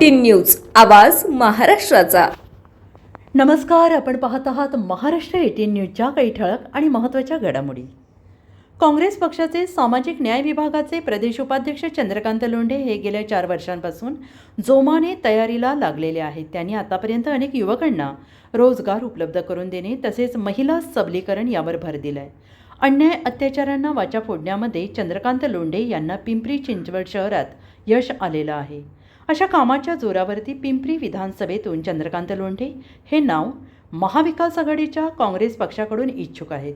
News आवाज महाराष्ट्राचा. नमस्कार आपण पाहत आहात महाराष्ट्र एटीन न्यूजच्या काही ठळक आणि महत्त्वाच्या घडामोडी. काँग्रेस पक्षाचे सामाजिक न्याय विभागाचे प्रदेश उपाध्यक्ष चंद्रकांत लोंढे हे गेल्या चार वर्षांपासून जोमाने तयारीला लागलेले आहेत. त्यांनी आतापर्यंत अनेक युवकांना रोजगार उपलब्ध करून देणे तसेच महिला सबलीकरण यावर भर दिलाय. अन्याय अत्याचारांना वाचा फोडण्यामध्ये चंद्रकांत लोंढे यांना पिंपरी चिंचवड शहरात यश आलेलं आहे. अशा कामाच्या जोरावरती पिंपरी विधानसभेतून चंद्रकांत लोंढे हे नाव महाविकास आघाडीच्या काँग्रेस पक्षाकडून इच्छुक आहेत.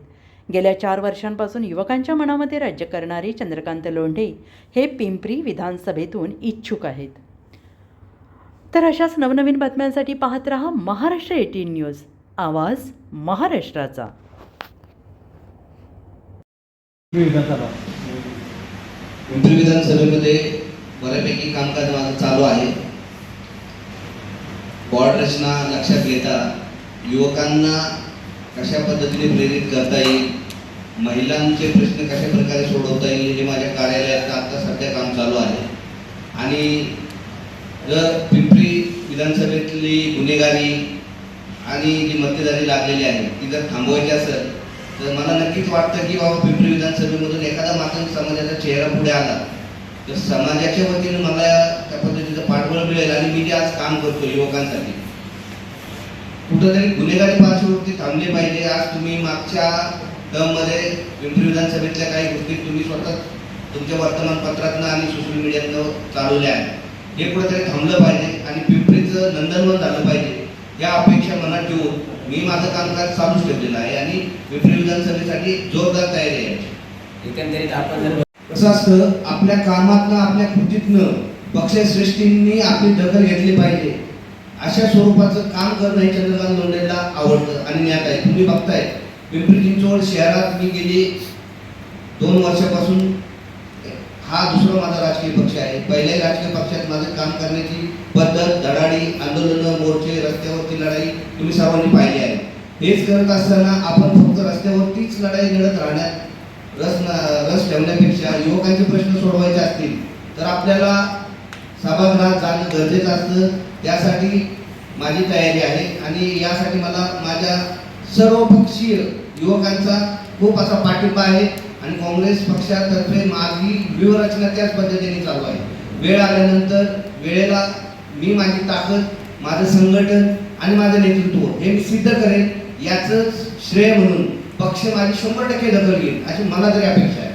गेल्या चार वर्षांपासून युवकांच्या मनामध्ये राज्य करणारे चंद्रकांत लोंढे हे पिंपरी विधानसभेतून इच्छुक आहेत. तर अशाच नवनवीन बातम्यांसाठी पाहत रहा महाराष्ट्र एटीन न्यूज. आवाज महाराष्ट्राचा. पिंपरी विधानसभेमध्ये बऱ्यापैकी कामकाज माझं चालू आहे. बॉर्ड रचना लक्षात घेता युवकांना कशा पद्धतीने प्रेरित करता येईल? महिलांचे प्रश्न कशा प्रकारे सोडवता येईल? हे माझ्या कार्यालयात आता सध्या काम चालू आहे. आणि जर पिंपरी विधानसभेतली गुन्हेगारी आणि जी मक्तेदारी लागलेली आहे ती जर थांबवायची असेल तर मला नक्कीच वाटतं की बाबा पिंपरी विधानसभेमधून एखादा मातंग समाजाचा चेहरा पुढे आला. तर समाजाच्या वतीने मला त्या पद्धतीचं पाठबळ मिळेल आणि मी जे आज काम करतो युवकांसाठी. कुठंतरी गुन्हेगारी पार्श्ववृत्ती थांबली पाहिजे. आज तुम्ही मागच्या टर्ममध्ये पिंपरी विधानसभेतल्या काही गोष्टी तुम्ही स्वतः तुमच्या वर्तमानपत्रातनं आणि सोशल मीडियातनं चालवल्या आहेत. हे कुठेतरी थांबलं पाहिजे आणि पिंपरीचं नंदनवन झालं पाहिजे. या अपेक्षा मनात ठेवून मी माझं कामकाज चालूच ठेवलेलं आहे आणि पिंपरी विधानसभेसाठी जोरदार तयारी आहे. एकंदरीत आपण जर कसं असतं आपल्या कामातनं आपल्या कृतीतनं पक्षश्रेष्ठींनी आपली दखल घेतली पाहिजे. अशा स्वरूपाचं काम करणं हे चंद्रकांत लोंढेला आवडतं. आणि ज्ञात आहे तुम्ही बघताय पिंपरी चिंचवड शहरात मी गेली दोन वर्षापासून. हा दुसरा माझा राजकीय पक्ष आहे. पहिल्याही राजकीय पक्षात माझं काम करण्याची पद्धत धडाडी आंदोलनं मोर्चे रस्त्यावरची लढाई तुम्ही सर्वांनी पाहिली आहे. हेच करत असताना आपण फक्त रस्त्यावरतीच लढाई लढत राहण्यात रस न- रस ठेवण्यापेक्षा युवकांचे प्रश्न सोडवायचे असतील तर आपल्याला सभागृहात जाणं गरजेचं असतं. त्यासाठी माझी तयारी आहे आणि यासाठी मला माझ्या सर्व पक्षीय युवकांचा खूप असा पाठिंबा आहे आणि काँग्रेस पक्षातर्फे माझी व्यूहरचना त्याच पद्धतीने चालू आहे. वेळ आल्यानंतर वेळेला मी माझी ताकद माझं संघटन आणि माझं नेतृत्व हे मी सिद्ध करेन याचं श्रेय म्हणून पक्ष माझी शंभर टक्के दखल घेईल अशी मला तरी अपेक्षा आहे.